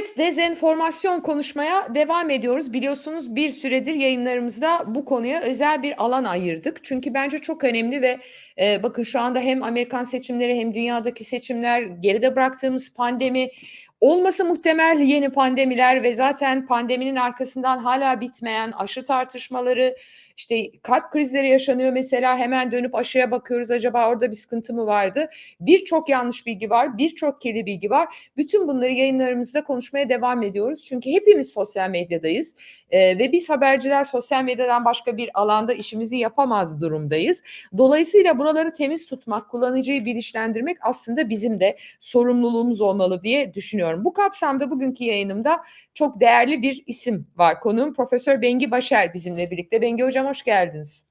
Evet, dezenformasyon konuşmaya devam ediyoruz. Biliyorsunuz bir süredir yayınlarımızda bu konuya özel bir alan ayırdık. Çünkü bence çok önemli ve e, bakın şu anda hem Amerikan seçimleri hem dünyadaki seçimler, geride bıraktığımız pandemi, olması muhtemel yeni pandemiler ve zaten pandeminin arkasından hala bitmeyen aşı tartışmaları, işte kalp krizleri yaşanıyor mesela hemen dönüp aşıya bakıyoruz acaba orada bir sıkıntı mı vardı? Birçok yanlış bilgi var, birçok kirli bilgi var. Bütün bunları yayınlarımızda konuşmaya devam ediyoruz. Çünkü hepimiz sosyal medyadayız ee, ve biz haberciler sosyal medyadan başka bir alanda işimizi yapamaz durumdayız. Dolayısıyla buraları temiz tutmak, kullanıcıyı bilinçlendirmek aslında bizim de sorumluluğumuz olmalı diye düşünüyorum. Bu kapsamda bugünkü yayınımda çok değerli bir isim var. Konuğum Profesör Bengi Başer bizimle birlikte. Bengi Hocam hoş geldiniz.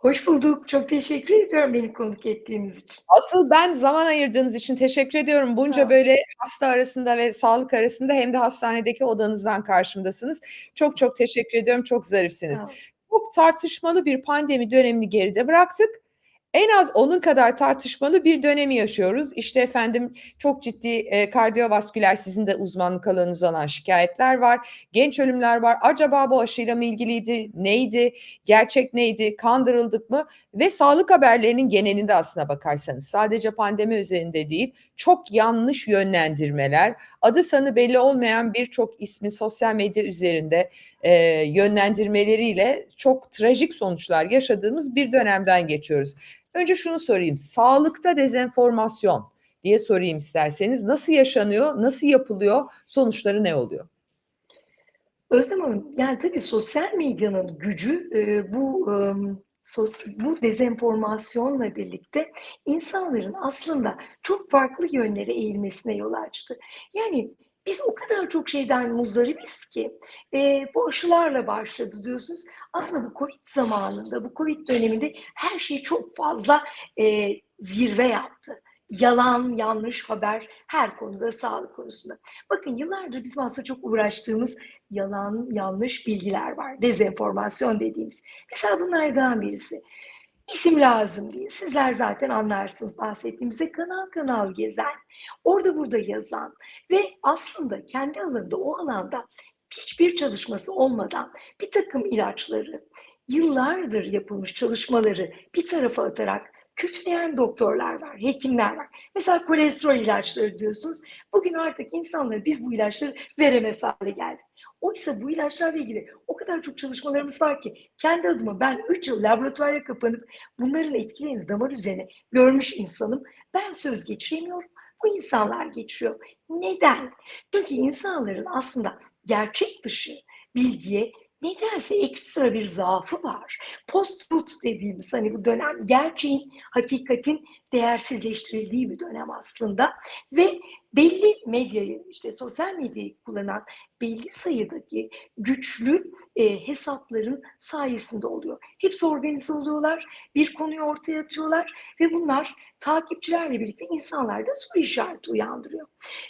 Hoş bulduk. Çok teşekkür ediyorum beni konuk ettiğiniz için. Asıl ben zaman ayırdığınız için teşekkür ediyorum. Bunca Ha. böyle hasta arasında ve sağlık arasında hem de hastanedeki odanızdan karşımdasınız. Çok çok teşekkür ediyorum. Çok zarifsiniz. Olun. Çok tartışmalı bir pandemi dönemini geride bıraktık. En az onun kadar tartışmalı bir dönemi yaşıyoruz. İşte efendim çok ciddi e, kardiyovasküler sizin de uzmanlık alanınız olan şikayetler var. Genç ölümler var. Acaba bu aşıyla mı ilgiliydi? Neydi? Gerçek neydi? Kandırıldık mı? Ve sağlık haberlerinin genelinde aslına bakarsanız sadece pandemi üzerinde değil çok yanlış yönlendirmeler, adı sanı belli olmayan birçok ismi sosyal medya üzerinde e, yönlendirmeleriyle çok trajik sonuçlar yaşadığımız bir dönemden geçiyoruz. Önce şunu sorayım. Sağlıkta dezenformasyon diye sorayım isterseniz. Nasıl yaşanıyor? Nasıl yapılıyor? Sonuçları ne oluyor? Özlem Hanım, yani tabii sosyal medyanın gücü e, bu e, sos, bu dezenformasyonla birlikte insanların aslında çok farklı yönlere eğilmesine yol açtı. Yani biz o kadar çok şeyden muzdaribiz ki e, bu aşılarla başladı diyorsunuz. Aslında bu Covid zamanında, bu Covid döneminde her şey çok fazla e, zirve yaptı. Yalan, yanlış haber her konuda, sağlık konusunda. Bakın yıllardır bizim aslında çok uğraştığımız yalan, yanlış bilgiler var. Dezenformasyon dediğimiz. Mesela bunlardan birisi. İsim lazım değil. Sizler zaten anlarsınız bahsettiğimizde kanal kanal gezen, orada burada yazan ve aslında kendi alanında o alanda hiçbir çalışması olmadan bir takım ilaçları, yıllardır yapılmış çalışmaları bir tarafa atarak kötüleyen doktorlar var, hekimler var. Mesela kolesterol ilaçları diyorsunuz. Bugün artık insanlara biz bu ilaçları veremez hale geldik. Oysa bu ilaçlarla ilgili o kadar çok çalışmalarımız var ki kendi adıma ben 3 yıl laboratuvara kapanıp bunların etkilerini damar üzerine görmüş insanım. Ben söz geçiremiyorum. Bu insanlar geçiyor. Neden? Çünkü insanların aslında gerçek dışı bilgiye nedense ekstra bir zaafı var. Post-truth dediğimiz hani bu dönem gerçeğin, hakikatin değersizleştirildiği bir dönem aslında ve belli medyayı işte sosyal medyayı kullanan belli sayıdaki güçlü e, hesapların sayesinde oluyor. Hepsi organize oluyorlar, bir konuyu ortaya atıyorlar ve bunlar takipçilerle birlikte insanlarda soru işareti uyandırıyor.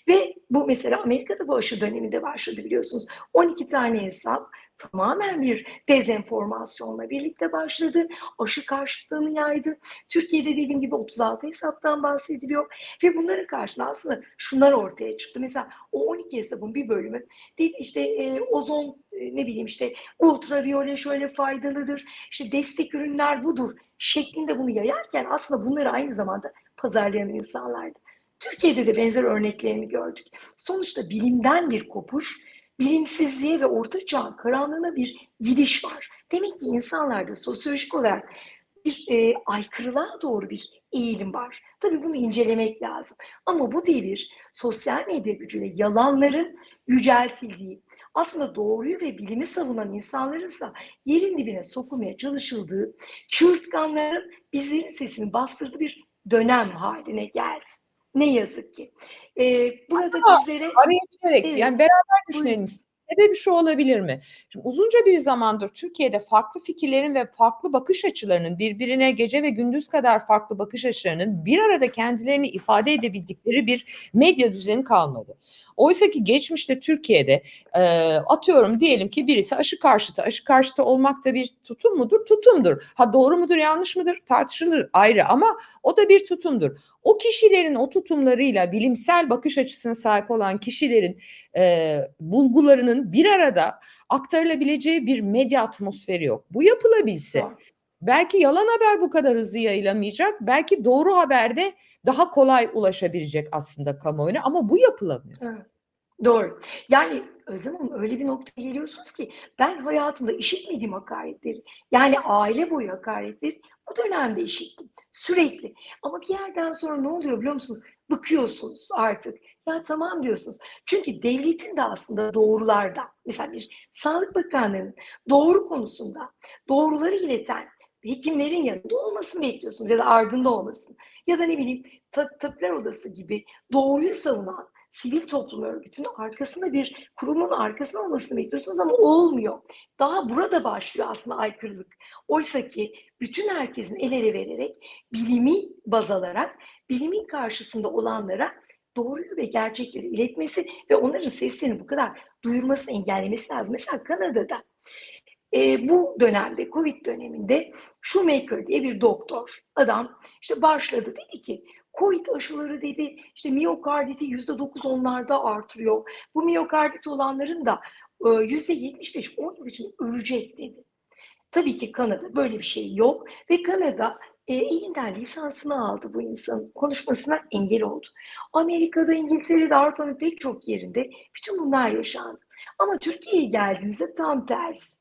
Ve bu mesela Amerika'da bu aşı döneminde başladı biliyorsunuz. 12 tane hesap tamamen bir dezenformasyonla birlikte başladı. Aşı karşıtlığını yaydı. Türkiye'de dediğim gibi 36 hesaptan bahsediliyor ve bunların karşılığında aslında şunlar ortaya çıktı. Mesela o 12 hesabın bir bölümü dedi işte e, ozon e, ne bileyim işte ultraviyole şöyle faydalıdır. İşte destek ürünler budur şeklinde bunu yayarken aslında bunları aynı zamanda pazarlayan insanlardı. Türkiye'de de benzer örneklerini gördük. Sonuçta bilimden bir kopuş, bilimsizliğe ve orta çağın karanlığına bir gidiş var. Demek ki insanlarda sosyolojik olarak bir e, aykırılığa doğru bir eğilim var. Tabii bunu incelemek lazım. Ama bu devir sosyal medya gücüyle yalanların yüceltildiği, aslında doğruyu ve bilimi savunan insanların ise yerin dibine sokulmaya çalışıldığı, çığırtkanların bizlerin sesini bastırdığı bir dönem haline geldi. Ne yazık ki. Ee, burada Ama bizlere... Araya girerek Evet. yani beraber düşünelim. Buyurun. Sebebi şu olabilir mi? Şimdi uzunca bir zamandır Türkiye'de farklı fikirlerin ve farklı bakış açılarının birbirine gece ve gündüz kadar farklı bakış açılarının bir arada kendilerini ifade edebildikleri bir medya düzeni kalmadı. Oysa ki geçmişte Türkiye'de e, atıyorum diyelim ki birisi aşı karşıtı. Aşı karşıtı olmak da bir tutum mudur? Tutumdur. Ha doğru mudur yanlış mıdır? Tartışılır ayrı ama o da bir tutumdur. O kişilerin o tutumlarıyla bilimsel bakış açısına sahip olan kişilerin e, bulgularının bir arada aktarılabileceği bir medya atmosferi yok. Bu yapılabilse belki yalan haber bu kadar hızlı yayılamayacak. Belki doğru haberde daha kolay ulaşabilecek aslında kamuoyuna ama bu yapılamıyor. Evet. Doğru. Yani Özlem Hanım öyle bir noktaya geliyorsunuz ki ben hayatımda işitmediğim hakaretleri yani aile boyu hakaretleri bu dönemde işittim. Sürekli. Ama bir yerden sonra ne oluyor biliyor musunuz? Bıkıyorsunuz artık. Ya tamam diyorsunuz. Çünkü devletin de aslında doğrularda mesela bir Sağlık Bakanlığı'nın doğru konusunda doğruları ileten hekimlerin yanında olmasını bekliyorsunuz ya da ardında olmasını. Ya da ne bileyim ta- tabipler odası gibi doğruyu savunan sivil toplum örgütünün arkasında bir kurumun arkasında olmasını bekliyorsunuz ama olmuyor. Daha burada başlıyor aslında aykırılık. Oysa ki bütün herkesin el ele vererek bilimi baz alarak bilimin karşısında olanlara doğruyu ve gerçekleri iletmesi ve onların seslerini bu kadar duyurmasını engellemesi lazım. Mesela Kanada'da e, bu dönemde, Covid döneminde Shoemaker diye bir doktor, adam işte başladı dedi ki Covid aşıları dedi işte miyokarditi yüzde dokuz onlarda artırıyor. Bu miyokardit olanların da e, yüzde yetmiş beş on yıl için ölecek dedi. Tabii ki Kanada böyle bir şey yok ve Kanada e, elinden lisansını aldı bu insanın konuşmasına engel oldu. Amerika'da, İngiltere'de, Avrupa'nın pek çok yerinde bütün bunlar yaşandı. Ama Türkiye'ye geldiğinizde tam tersi.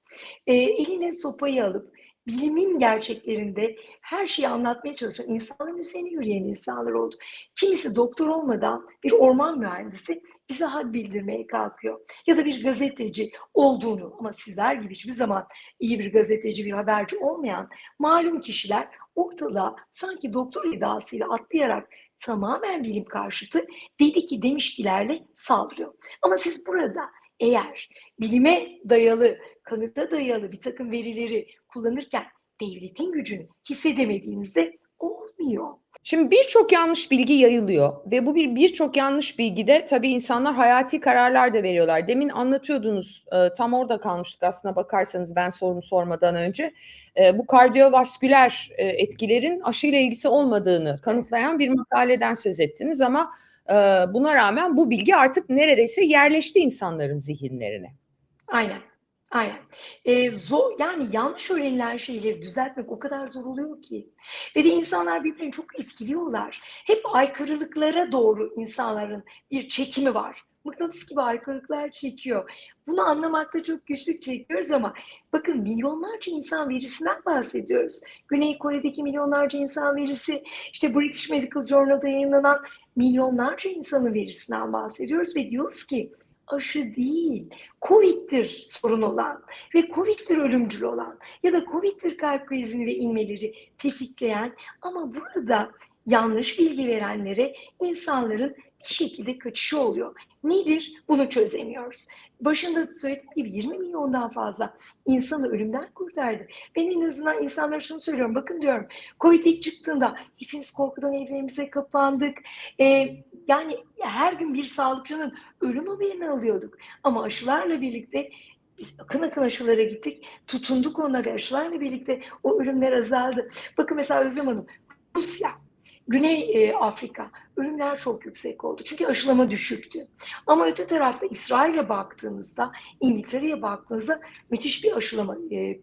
E, eline sopayı alıp bilimin gerçeklerinde her şeyi anlatmaya çalışan insanların üzerine yürüyen insanlar oldu. Kimisi doktor olmadan bir orman mühendisi bize had bildirmeye kalkıyor. Ya da bir gazeteci olduğunu ama sizler gibi hiçbir zaman iyi bir gazeteci, bir haberci olmayan malum kişiler ortalığa sanki doktor iddiasıyla atlayarak tamamen bilim karşıtı dedi ki demişkilerle saldırıyor. Ama siz burada eğer bilime dayalı, kanıta dayalı bir takım verileri kullanırken devletin gücünü hissedemediğinizde olmuyor. Şimdi birçok yanlış bilgi yayılıyor ve bu bir birçok yanlış bilgide tabii insanlar hayati kararlar da veriyorlar. Demin anlatıyordunuz e, tam orada kalmıştık aslına bakarsanız ben sorumu sormadan önce. E, bu kardiyovasküler e, etkilerin aşıyla ilgisi olmadığını kanıtlayan bir makaleden söz ettiniz ama e, buna rağmen bu bilgi artık neredeyse yerleşti insanların zihinlerine. Aynen. Aynen. Ee, zor, yani yanlış öğrenilen şeyleri düzeltmek o kadar zor oluyor ki. Ve de insanlar birbirini çok etkiliyorlar. Hep aykırılıklara doğru insanların bir çekimi var. Mıknatıs gibi aykırılıklar çekiyor. Bunu anlamakta çok güçlük çekiyoruz ama bakın milyonlarca insan verisinden bahsediyoruz. Güney Kore'deki milyonlarca insan verisi, işte British Medical Journal'da yayınlanan milyonlarca insanın verisinden bahsediyoruz ve diyoruz ki aşı değil, Covid'dir sorun olan ve Covid'dir ölümcül olan ya da Covid'dir kalp krizini ve inmeleri tetikleyen ama burada yanlış bilgi verenlere insanların bir şekilde kaçışı oluyor. Nedir? Bunu çözemiyoruz. Başında söylediğim gibi 20 milyondan fazla insanı ölümden kurtardı. Ben en azından insanlara şunu söylüyorum. Bakın diyorum Covid ilk çıktığında hepimiz korkudan evlerimize kapandık. Ee, yani her gün bir sağlıkçının ölüm haberini alıyorduk. Ama aşılarla birlikte biz akın akın aşılara gittik. Tutunduk ona ve aşılarla birlikte o ölümler azaldı. Bakın mesela Özlem Hanım, Rusya, Güney e, Afrika ölümler çok yüksek oldu. Çünkü aşılama düşüktü. Ama öte tarafta İsrail'e baktığınızda, İngiltere'ye baktığınızda müthiş bir aşılama e,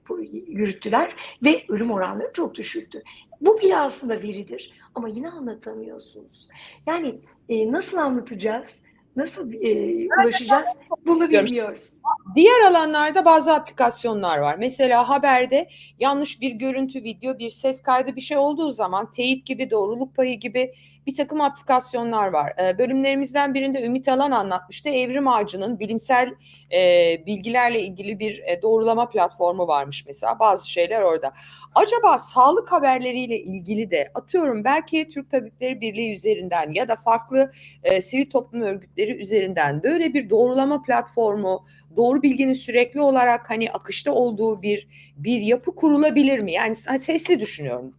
yürüttüler ve ölüm oranları çok düşüktü. Bu bile aslında veridir ama yine anlatamıyorsunuz. Yani e, nasıl anlatacağız, nasıl e, ulaşacağız bunu bilmiyoruz. Diğer alanlarda bazı aplikasyonlar var. Mesela haberde yanlış bir görüntü, video, bir ses kaydı bir şey olduğu zaman teyit gibi, doğruluk payı gibi bir takım aplikasyonlar var. E, bölümlerimizden birinde Ümit Alan anlatmıştı. Evrim Ağacı'nın bilimsel e, bilgilerle ilgili bir e, doğrulama platformu varmış mesela. Bazı şeyler orada. Acaba sağlık haberleriyle ilgili de atıyorum belki Türk Tabipleri Birliği üzerinden ya da farklı e, sivil toplum örgütleri üzerinden böyle bir doğrulama platformu, doğru bilginin sürekli olarak hani akışta olduğu bir bir yapı kurulabilir mi? Yani sesli düşünüyorum.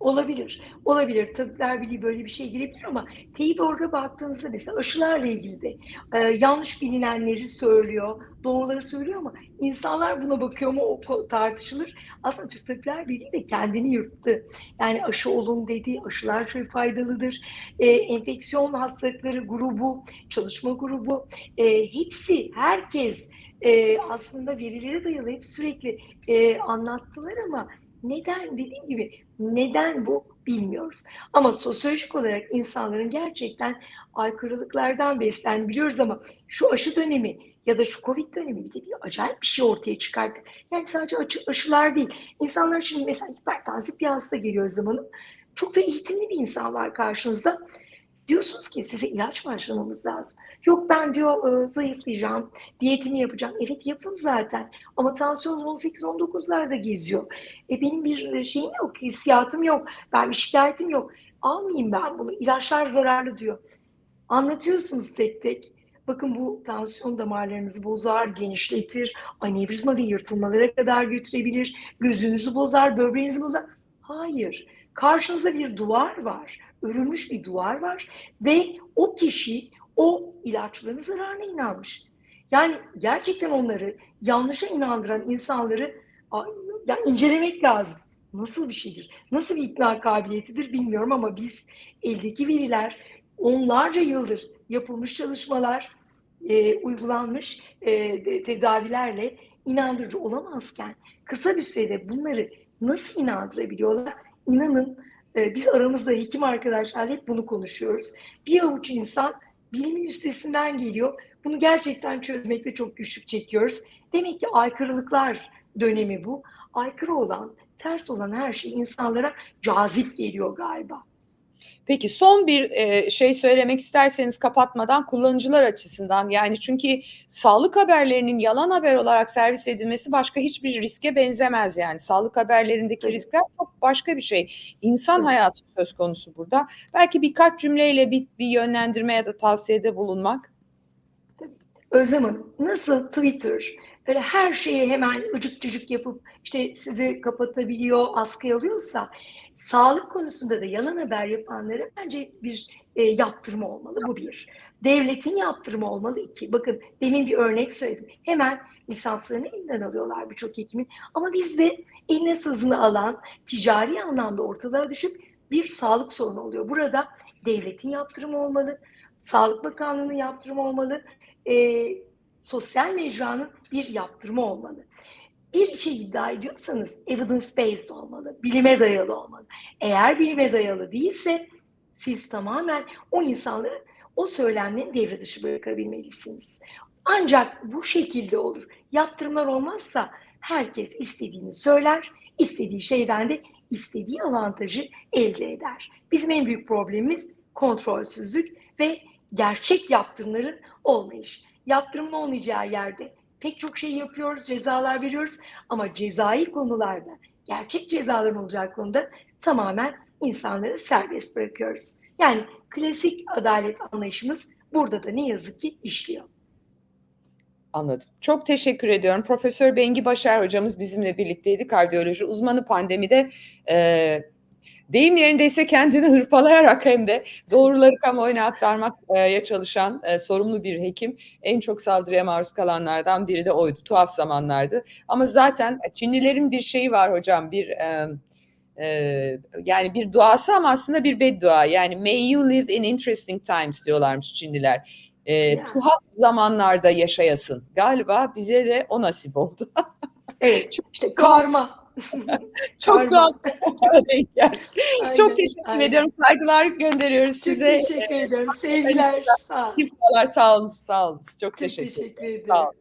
Olabilir. Olabilir. Tabipler Birliği böyle bir şey girebilir ama teyit orada baktığınızda mesela aşılarla ilgili de e, yanlış bilinenleri söylüyor, doğruları söylüyor ama insanlar buna bakıyor mu o tartışılır. Aslında Türk Tabipler Birliği de kendini yırttı. Yani aşı olun dedi, aşılar çok faydalıdır. E, enfeksiyon hastalıkları grubu, çalışma grubu, e, hepsi, herkes e, aslında verilere dayalı hep sürekli e, anlattılar ama neden dediğim gibi neden bu bilmiyoruz. Ama sosyolojik olarak insanların gerçekten aykırılıklardan beslendiğini biliyoruz ama şu aşı dönemi ya da şu Covid dönemi bir de bir acayip bir şey ortaya çıkarttı. Yani sadece aşı, aşılar değil. İnsanlar şimdi mesela hipertansif bir hasta geliyor Özlem Hanım. Çok da eğitimli bir insan var karşınızda. Diyorsunuz ki size ilaç başlamamız lazım. Yok ben diyor e, zayıflayacağım, diyetimi yapacağım. Evet yapın zaten. Ama tansiyon 18-19'larda geziyor. E benim bir şeyim yok, hissiyatım yok. Ben bir şikayetim yok. Almayayım ben bunu. İlaçlar zararlı diyor. Anlatıyorsunuz tek tek. Bakın bu tansiyon damarlarınızı bozar, genişletir, anevrizmalı yırtılmalara kadar götürebilir, gözünüzü bozar, böbreğinizi bozar. Hayır. Karşınızda bir duvar var. Örülmüş bir duvar var ve o kişi o ilaçların zararına inanmış. Yani gerçekten onları yanlışa inandıran insanları a- ya incelemek lazım. Nasıl bir şeydir? Nasıl bir ikna kabiliyetidir bilmiyorum ama biz eldeki veriler onlarca yıldır yapılmış çalışmalar, e, uygulanmış e, tedavilerle inandırıcı olamazken kısa bir sürede bunları nasıl inandırabiliyorlar? İnanın e, biz aramızda hekim arkadaşlarla hep bunu konuşuyoruz. Bir avuç insan bilimin üstesinden geliyor. Bunu gerçekten çözmekte çok güçlük çekiyoruz. Demek ki aykırılıklar dönemi bu. Aykırı olan, ters olan her şey insanlara cazip geliyor galiba. Peki son bir e, şey söylemek isterseniz kapatmadan kullanıcılar açısından yani çünkü sağlık haberlerinin yalan haber olarak servis edilmesi başka hiçbir riske benzemez yani sağlık haberlerindeki Tabii. riskler çok başka bir şey. İnsan Tabii. hayatı söz konusu burada. Belki birkaç cümleyle bir, bir yönlendirme ya da tavsiyede bulunmak. Özlem Hanım, nasıl Twitter böyle her şeyi hemen ıcık cıcık yapıp işte sizi kapatabiliyor, askıya alıyorsa sağlık konusunda da yalan haber yapanlara bence bir e, yaptırma olmalı. Bu bir. Devletin yaptırımı olmalı iki. Bakın demin bir örnek söyledim. Hemen lisanslarını elinden alıyorlar birçok hekimin. Ama bizde eline sızını alan, ticari anlamda ortalığa düşüp bir sağlık sorunu oluyor. Burada devletin yaptırımı olmalı, Sağlık Bakanlığı'nın yaptırımı olmalı, e, sosyal mecranın bir yaptırımı olmalı. Bir şey iddia ediyorsanız evidence based olmalı, bilime dayalı olmalı. Eğer bilime dayalı değilse siz tamamen o insanları o söylemlerin devre dışı bırakabilmelisiniz. Ancak bu şekilde olur. Yaptırımlar olmazsa herkes istediğini söyler, istediği şeyden de istediği avantajı elde eder. Bizim en büyük problemimiz kontrolsüzlük ve gerçek yaptırımların olmayışı. Yaptırımın olmayacağı yerde pek çok şey yapıyoruz, cezalar veriyoruz ama cezai konularda, gerçek cezaların olacağı konuda tamamen insanları serbest bırakıyoruz. Yani klasik adalet anlayışımız burada da ne yazık ki işliyor. Anladım. Çok teşekkür ediyorum. Profesör Bengi Başar hocamız bizimle birlikteydi. Kardiyoloji uzmanı pandemide e, deyim yerindeyse kendini hırpalayarak hem de doğruları kamuoyuna aktarmaya çalışan e, sorumlu bir hekim. En çok saldırıya maruz kalanlardan biri de oydu. Tuhaf zamanlardı. Ama zaten Çinlilerin bir şeyi var hocam. Bir e, e, yani bir duası ama aslında bir beddua. Yani may you live in interesting times diyorlarmış Çinliler. E, tuhaf zamanlarda yaşayasın. Galiba bize de o nasip oldu. Evet, Çok işte karma. Çok tuhaf zamanlara denk geldik. Aynen, Çok teşekkür aynen. ediyorum. Saygılar gönderiyoruz Çok size. teşekkür ederim. Sevgiler. Sağ olun. Şifalar sağ olun, sağ olun. Çok Çok teşekkür ederim. teşekkür ederim. Sağ olun.